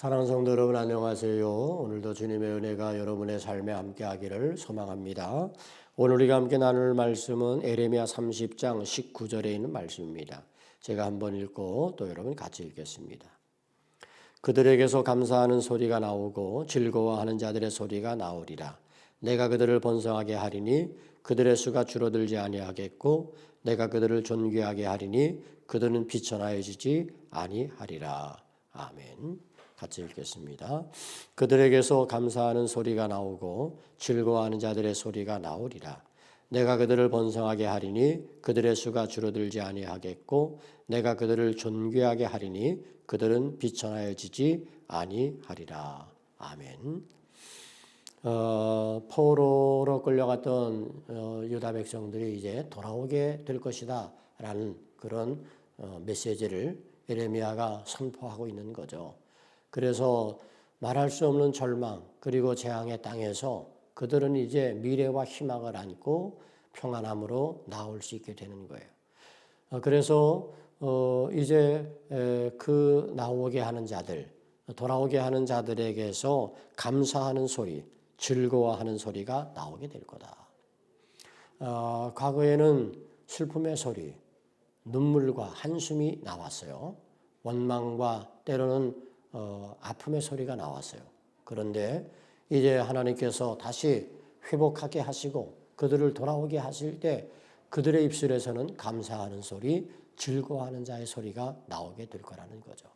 사랑하는 성도 여러분 안녕하세요. 오늘도 주님의 은혜가 여러분의 삶에 함께 하기를 소망합니다. 오늘 우리가 함께 나눌 말씀은 에레미야 30장 19절에 있는 말씀입니다. 제가 한번 읽고 또 여러분 같이 읽겠습니다. 그들에게서 감사하는 소리가 나오고 즐거워하는 자들의 소리가 나오리라. 내가 그들을 번성하게 하리니 그들의 수가 줄어들지 아니하겠고 내가 그들을 존귀하게 하리니 그들은 비천하여지지 아니하리라. 아멘. 같이 읽겠습니다. 그들에게서 감사하는 소리가 나오고 즐거워하는 자들의 소리가 나오리라. 내가 그들을 번성하게 하리니 그들의 수가 줄어들지 아니하겠고 내가 그들을 존귀하게 하리니 그들은 비천하여지지 아니하리라. 아멘. 어, 포로로 끌려갔던 어, 유다 백성들이 이제 돌아오게 될 것이다라는 그런 어, 메시지를 에레미야가 선포하고 있는 거죠. 그래서 말할 수 없는 절망 그리고 재앙의 땅에서 그들은 이제 미래와 희망을 안고 평안함으로 나올 수 있게 되는 거예요. 어, 그래서 어, 이제 그 나오게 하는 자들, 돌아오게 하는 자들에게서 감사하는 소리, 즐거워하는 소리가 나오게 될 거다. 어, 과거에는 슬픔의 소리, 눈물과 한숨이 나왔어요. 원망과 때로는 어, 아픔의 소리가 나왔어요. 그런데 이제 하나님께서 다시 회복하게 하시고 그들을 돌아오게 하실 때 그들의 입술에서는 감사하는 소리, 즐거워하는 자의 소리가 나오게 될 거라는 거죠.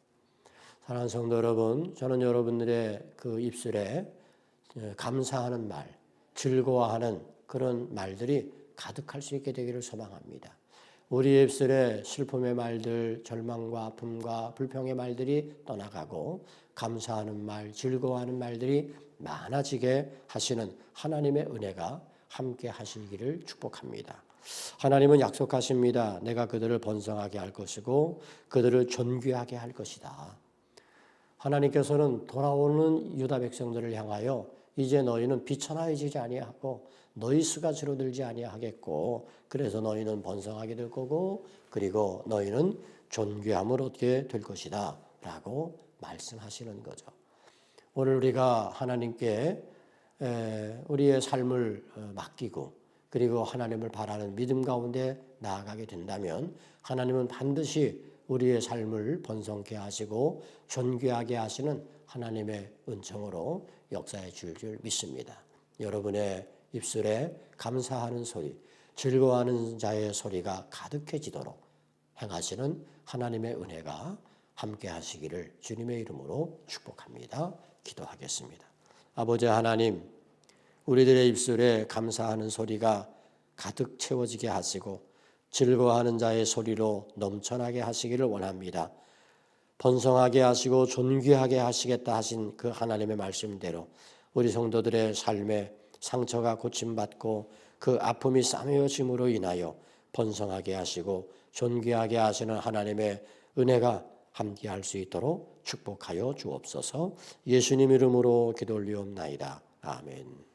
사랑하는 성도 여러분, 저는 여러분들의 그 입술에 어, 감사하는 말, 즐거워하는 그런 말들이 가득할 수 있게 되기를 소망합니다. 우리 입술에 슬픔의 말들, 절망과 아픔과 불평의 말들이 떠나가고 감사하는 말, 즐거워하는 말들이 많아지게 하시는 하나님의 은혜가 함께 하시기를 축복합니다. 하나님은 약속하십니다. 내가 그들을 번성하게 할 것이고 그들을 존귀하게 할 것이다. 하나님께서는 돌아오는 유다 백성들을 향하여 이제 너희는 비천하여지지 아니하고 너희 수가 줄어들지 아니하겠고 그래서 너희는 번성하게 될 거고 그리고 너희는 존귀함을 얻게 될 것이다 라고 말씀하시는 거죠. 오늘 우리가 하나님께 우리의 삶을 어, 맡기고 그리고 하나님을 바라는 믿음 가운데 나아가게 된다면 하나님은 반드시 우리의 삶을 번성케 하시고 존귀하게 하시는 하나님의 은총으로 역사해 줄줄 믿습니다. 여러분의 입술에 감사하는 소리, 즐거워하는 자의 소리가 가득해지도록 행하시는 하나님의 은혜가 함께 하시기를 주님의 이름으로 축복합니다. 기도하겠습니다. 아버지 하나님, 우리들의 입술에 감사하는 소리가 가득 채워지게 하시고 즐거워하는 자의 소리로 넘쳐나게 하시기를 원합니다. 번성하게 하시고 존귀하게 하시겠다 하신 그 하나님의 말씀대로 우리 성도들의 삶에 상처가 고침받고 그 아픔이 싸매어짐으로 인하여 번성하게 하시고 존귀하게 하시는 하나님의 은혜가 함께할 수 있도록 축복하여 주옵소서. 예수님 이름으로 기도 올리옵나이다. 아멘.